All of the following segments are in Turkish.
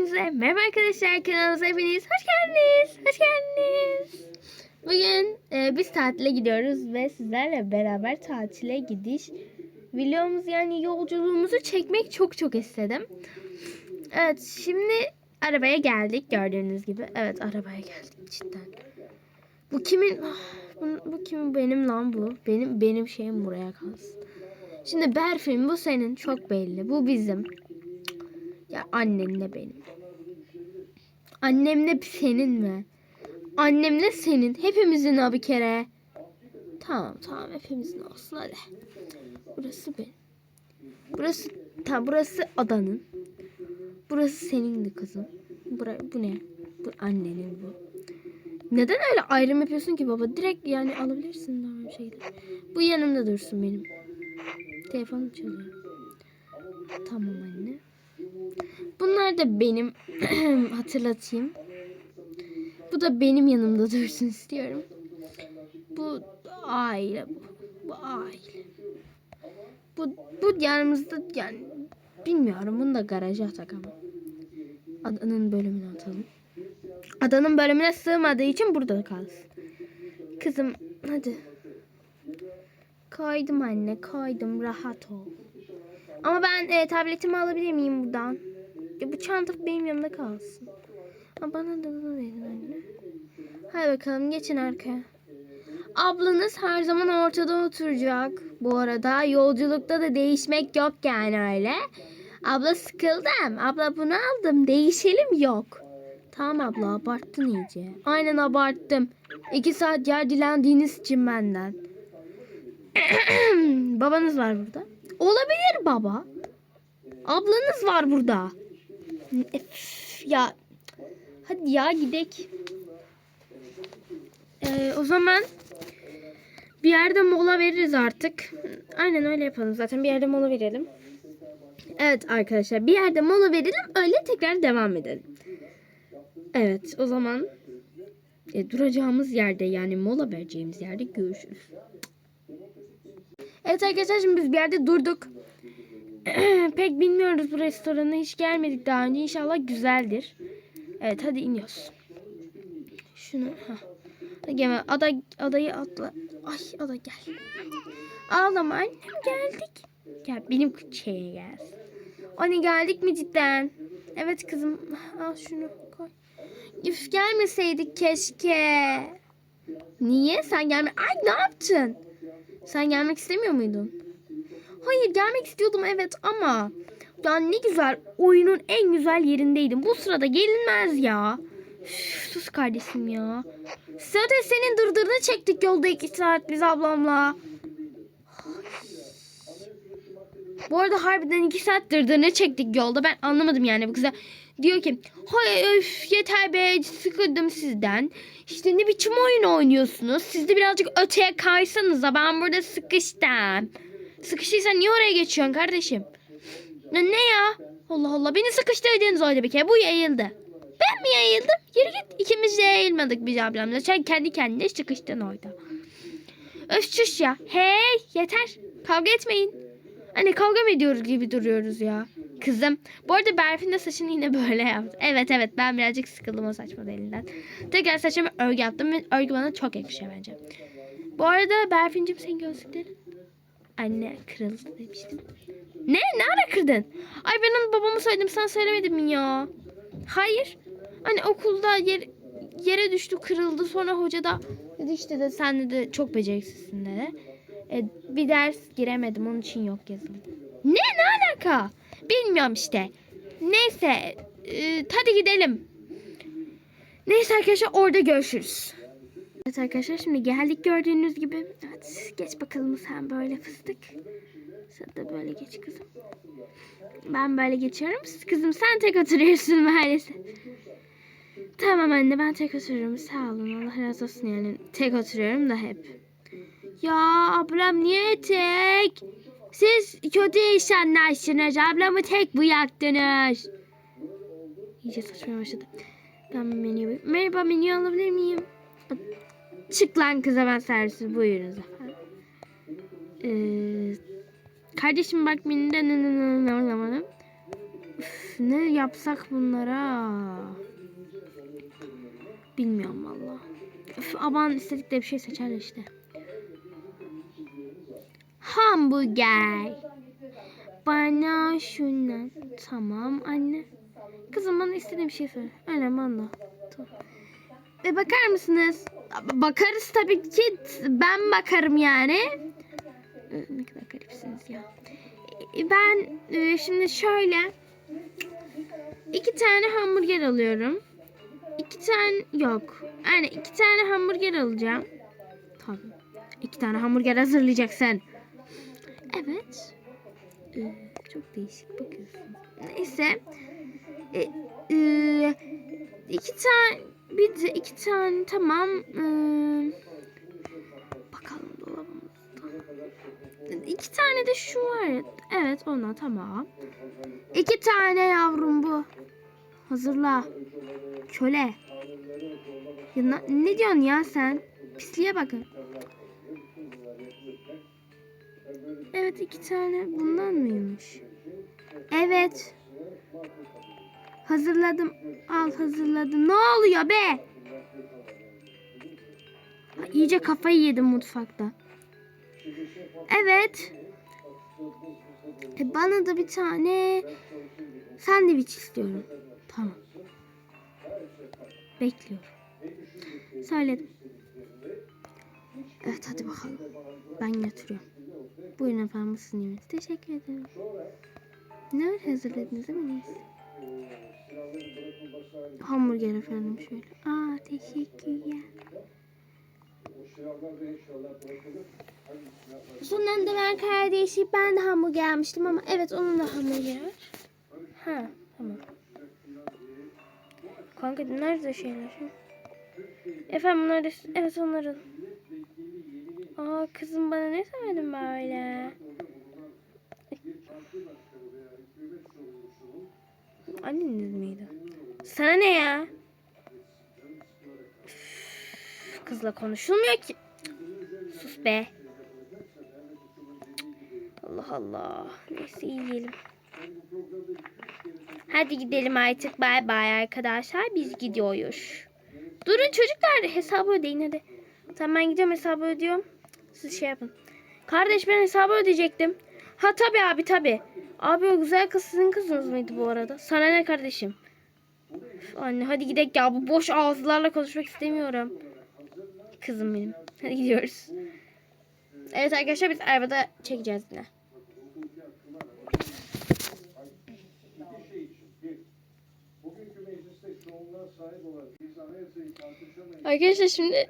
Hepinize merhaba arkadaşlar kanalımıza hepiniz hoş geldiniz. Hoş geldiniz. Bugün e, biz tatile gidiyoruz ve sizlerle beraber tatile gidiş videomuz yani yolculuğumuzu çekmek çok çok istedim. Evet şimdi arabaya geldik gördüğünüz gibi. Evet arabaya geldik cidden. Bu kimin Ah, bu, bu kimin benim lan bu. Benim benim şeyim buraya kalsın. Şimdi Berfin bu senin çok belli. Bu bizim. Ya annenle benim. Annemle senin mi? Annemle senin. Hepimizin o bir kere. Tamam tamam hepimizin olsun hadi. Burası benim. Burası tamam burası adanın. Burası senindi kızım. Bura, bu ne? Bu annenin bu. Neden öyle ayrım yapıyorsun ki baba? Direkt yani alabilirsin normal şeyleri. Bu yanımda dursun benim. Telefonum çalıyor. Tamam anne. Bunlar da benim hatırlatayım. Bu da benim yanımda dursun istiyorum. Bu aile bu. Bu aile. Bu, bu yanımızda yani bilmiyorum bunu da garaja ama. Adanın bölümünü atalım. Adanın bölümüne sığmadığı için burada kalsın. Kızım hadi. Koydum anne koydum rahat ol. Ama ben e, tabletimi alabilir miyim buradan? Ya bu çanta benim yanımda kalsın. Ha, bana da bunu verin anne. Hadi bakalım geçin arkaya. Ablanız her zaman ortada oturacak. Bu arada yolculukta da değişmek yok yani öyle. Abla sıkıldım. Abla bunu aldım. Değişelim yok. Tamam abla abarttın iyice. Aynen abarttım. İki saat yer dilendiğiniz için benden. Babanız var burada. Olabilir baba. Ablanız var burada. Ya hadi ya gidek. Ee, o zaman bir yerde mola veririz artık. Aynen öyle yapalım. Zaten bir yerde mola verelim. Evet arkadaşlar bir yerde mola verelim. Öyle tekrar devam edelim. Evet o zaman e, duracağımız yerde yani mola vereceğimiz yerde görüşürüz. Evet arkadaşlar şimdi biz bir yerde durduk. Pek bilmiyoruz bu restorana hiç gelmedik daha önce. İnşallah güzeldir. Evet hadi iniyoruz. Şunu. Hadi gel ada adayı atla. Ay ada gel. Ağlama annem geldik. Gel benim şeye gel. Anne geldik mi cidden? Evet kızım. Al şunu koy. Üf gelmeseydik keşke. Niye? Sen gelme. Ay ne yaptın? Sen gelmek istemiyor muydun? Hayır gelmek istiyordum evet ama yani ne güzel oyunun en güzel yerindeydim. Bu sırada gelinmez ya. Üf, sus kardeşim ya. Zaten senin dırdırını çektik yolda iki saat biz ablamla. Bu arada harbiden iki saat dırdırını çektik yolda. Ben anlamadım yani bu kıza. Diyor ki hay öf yeter be sıkıldım sizden. İşte ne biçim oyun oynuyorsunuz. Siz de birazcık öteye kaysanıza ben burada sıkıştım. Sıkıştıysan niye oraya geçiyorsun kardeşim? Ne, ne ya? Allah Allah beni sıkıştırdınız öyle bir kere. Bu yayıldı. Ben mi yayıldım? Yürü git. İkimiz de yayılmadık biz ablamla. Sen kendi kendine sıkıştın orada. Öf çüş ya. Hey yeter. Kavga etmeyin. Hani kavga mı ediyoruz gibi duruyoruz ya. Kızım. Bu arada Berfin de saçını yine böyle yaptı. Evet evet ben birazcık sıkıldım o saç modelinden. Tekrar saçımı örgü yaptım ve örgü bana çok yakışıyor bence. Bu arada Berfin'cim senin gözlüklerin. Anne kırıldı demiştim. Ne? Ne ara kırdın? Ay ben onu babama söyledim sen söylemedin mi ya? Hayır. Hani okulda yer, yere düştü kırıldı sonra hoca da dedi işte de sen de çok beceriksizsin dedi. E, bir ders giremedim onun için yok yazıldı. Ne? Ne alaka? Bilmiyorum işte. Neyse. e, hadi gidelim. Neyse arkadaşlar orada görüşürüz. Evet arkadaşlar şimdi geldik gördüğünüz gibi. Evet geç bakalım sen böyle fıstık. Sen de böyle geç kızım. Ben böyle geçiyorum. Kızım sen tek oturuyorsun maalesef. Tamam anne ben tek oturuyorum. Sağ olun Allah razı olsun yani. Tek oturuyorum da hep. Ya ablam niye tek? Siz kötü insanlarsınız. Ablamı tek bıraktınız. İyice saçmaya başladı. Ben menüyü... Merhaba menü alabilir miyim? Çık lan kıza ben servisiz buyurunuz efendim. Ee, kardeşim bak menüden ne ne ne ne alamadım. Üf, ne yapsak bunlara? Bilmiyorum valla. Aman istedik de bir şey seçer işte. Hamburger. Bana şundan. Tamam anne. Kızım bana istediğin bir şey söyle. Aynen bana. Tamam. E, bakar mısınız? Bakarız tabii ki. Ben bakarım yani. E, Ne kadar garipsiniz ya. E, Ben e, şimdi şöyle iki tane hamburger alıyorum. İki tane yok. Yani iki tane hamburger alacağım. Tabii. İki tane hamburger hazırlayacaksın. Evet. Ee, çok değişik bakıyorsun. Neyse. Ee, e, iki tane bir de iki tane tamam. Ee, bakalım dolabımızda. İki tane de şu var. Evet ona tamam. İki tane yavrum bu. Hazırla. Köle. Ya ne diyorsun ya sen? Pisliğe bakın. Evet iki tane bundan mıymış? Evet. Hazırladım. Al hazırladım. Ne oluyor be? İyice kafayı yedim mutfakta. Evet. E, bana da bir tane sandviç istiyorum. Tamam. Bekliyorum. Söyledim. Evet hadi bakalım. Ben götürüyorum. Buyurun efendim bu sizin yemeğiniz. Teşekkür ederim. Ne hazırladınız değil mi? Hamburger efendim şöyle. Aa teşekkürler. Sonunda da ben kardeşi ben de hamburger almıştım ama evet onun da hamburger var. Ha tamam. Kanka nerede şeyler? Efendim bunlar da evet onların. Aa kızım bana ne söyledin böyle? Anneniz miydi? Sana ne ya? Üf, Kızla konuşulmuyor ki. Sus be. Allah Allah. Neyse iyi yiyelim. Hadi gidelim artık. Bay bay arkadaşlar. Biz gidiyoruz. Durun çocuklar hesabı ödeyin hadi. Tamam ben gidiyorum hesabı ödüyorum. Siz şey yapın. Kardeş ben hesabı ödeyecektim. Ha tabi abi tabi. Abi o güzel kız sizin kızınız mıydı bu arada? Sana ne kardeşim? Üf, anne hadi gidelim ya bu boş ağızlarla konuşmak istemiyorum. Kızım benim. Hadi gidiyoruz. Evet arkadaşlar biz arabada çekeceğiz yine. Arkadaşlar şimdi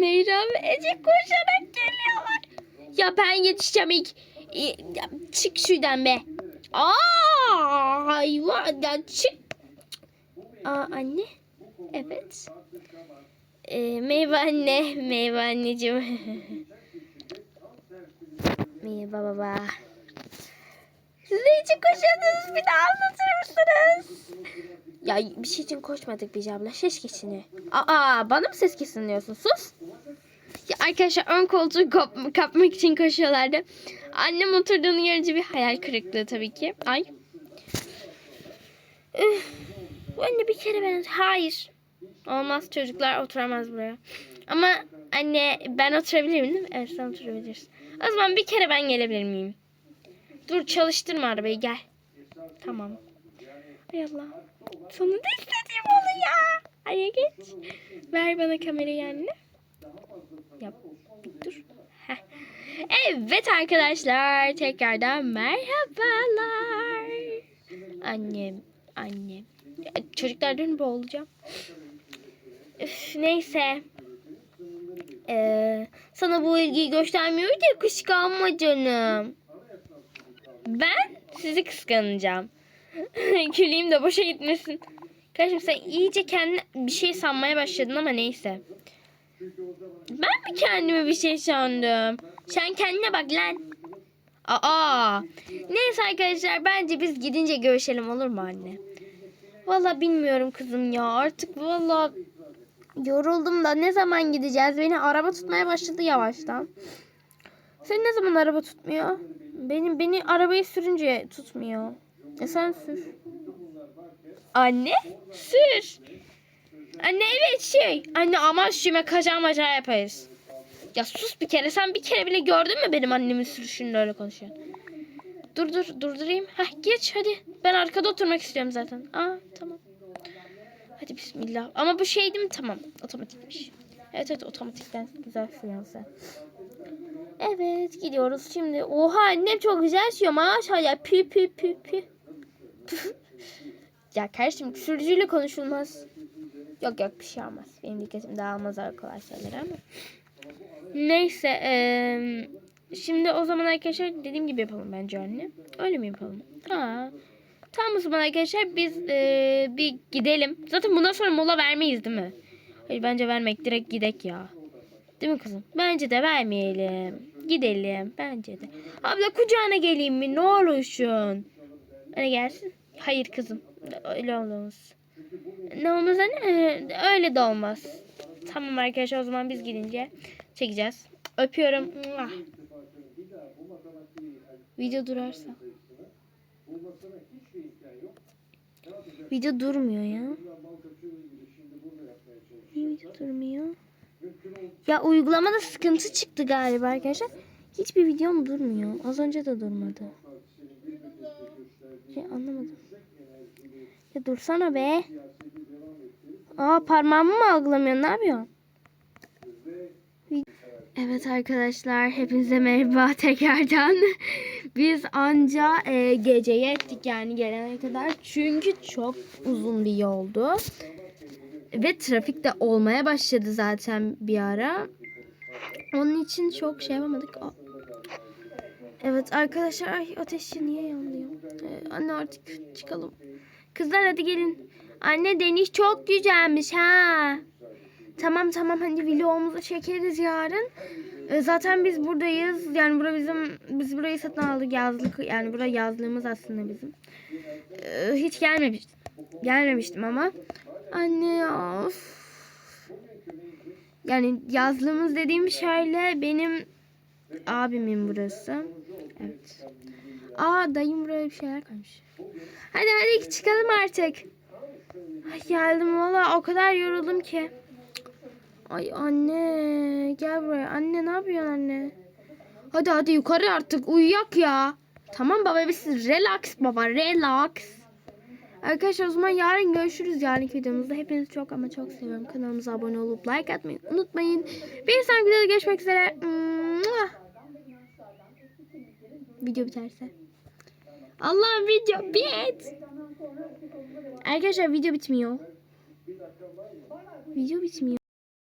Meyra ve Ece koşarak geliyorlar. Ya ben yetişeceğim ilk. Ya Çık şuradan be. Aa, hayvan çık. Aa anne. Evet. Ee, meyve anne. Meyve anneciğim. Merhaba baba. Siz ne için koşuyordunuz? Bir daha anlatır mısınız? Ya bir şey için koşmadık Bici abla. Ses kesini. Aa bana mı ses kesin diyorsun? Sus. Arkadaşlar ön koltuğu kap- kapmak için koşuyorlardı. Annem oturduğunu görünce bir hayal kırıklığı tabii ki. Ay. Anne bir kere ben... Hayır. Olmaz çocuklar oturamaz buraya. Ama anne ben oturabilir miyim değil mi? Evet sen oturabilirsin. O zaman bir kere ben gelebilir miyim? Dur çalıştırma arabayı gel. Tamam. Ay Allah. Sonunda istediğim oldu ya. Hadi geç. Ver bana kamerayı anne. Yap. Dur. Heh. Evet arkadaşlar. Tekrardan merhabalar. Annem. Annem. Çocuklar dönüp boğulacağım. Üf, neyse. Ee, sana bu ilgiyi göstermiyor diye kıskanma canım. Ben sizi kıskanacağım. Küleyim de boşa gitmesin. Kardeşim sen iyice kendine bir şey sanmaya başladın ama neyse. Ben mi kendime bir şey sandım? Sen kendine bak lan. Aa. Neyse arkadaşlar bence biz gidince görüşelim olur mu anne? Valla bilmiyorum kızım ya. Artık valla yoruldum da ne zaman gideceğiz? Beni araba tutmaya başladı yavaştan. Sen ne zaman araba tutmuyor? Benim beni arabayı sürünce tutmuyor. E sen sür. Anne sür. Anne evet şey. Anne ama şüme kaza maca yaparız. Ya sus bir kere. Sen bir kere bile gördün mü benim annemin sürüşünü öyle konuşuyor. Dur dur durdurayım. Heh geç hadi. Ben arkada oturmak istiyorum zaten. Aa tamam. Hadi bismillah. Ama bu şey değil mi? Tamam. Otomatikmiş. Evet evet otomatikten güzel sen. Evet gidiyoruz şimdi. Oha annem çok güzel sürüyor maşallah. Pü pü pü pü. ya kardeşim sürücüyle konuşulmaz. Yok yok bir şey olmaz. Benim dikkatim dağılmaz kolay şeyler ama. Neyse. eee, şimdi o zaman arkadaşlar dediğim gibi yapalım bence anne. Öyle mi yapalım? Aa. Tamam o zaman arkadaşlar biz eee, bir gidelim. Zaten bundan sonra mola vermeyiz değil mi? Hayır bence vermek direkt gidek ya. Değil mi kızım? Bence de vermeyelim. Gidelim. Bence de. Abla kucağına geleyim mi? Ne olursun. Öyle gelsin. Hayır kızım. Öyle olmaz. Ne olmaz anne? Öyle de olmaz. Tamam arkadaşlar o zaman biz gidince çekeceğiz. Öpüyorum. Video durarsa. Video durmuyor ya. Niye video durmuyor? Ya uygulamada sıkıntı çıktı galiba arkadaşlar. Hiçbir videom durmuyor. Az önce de durmadı. Ya anlamadım. Ya dursana be. Aa parmağımı mı algılamıyorsun? Ne yapıyorsun? Evet arkadaşlar hepinize merhaba tekrardan. Biz anca e, geceye ettik yani gelene kadar. Çünkü çok uzun bir yoldu. Ve trafik de olmaya başladı zaten bir ara. Onun için çok şey yapamadık. Aa. Evet arkadaşlar ay ateş niye yanıyor? Ee, anne artık çıkalım. Kızlar hadi gelin. Anne deniz çok güzelmiş ha. Tamam tamam hani vlogumuzu çekeriz yarın. Ee, zaten biz buradayız. Yani bura bizim biz burayı satın aldık yazlık. Yani bura yazlığımız aslında bizim. Ee, hiç gelmemiştim. Gelmemiştim ama. Anne of. Yani yazlığımız dediğim şöyle benim abimin burası. Evet. Aa dayım buraya bir şeyler koymuş. Hadi hadi çıkalım artık. Ay, geldim valla o kadar yoruldum ki. Ay anne gel buraya. Anne ne yapıyorsun anne? Hadi hadi yukarı artık uyuyak ya. Tamam baba biz relax baba relax. Arkadaşlar o zaman yarın görüşürüz yarınki videomuzda. Hepinizi çok ama çok seviyorum. Kanalımıza abone olup like atmayı unutmayın. Bir sonraki videoda görüşmek üzere. Video biterse. Allah video bit. Arkadaşlar video bitmiyor. Video bitmiyor.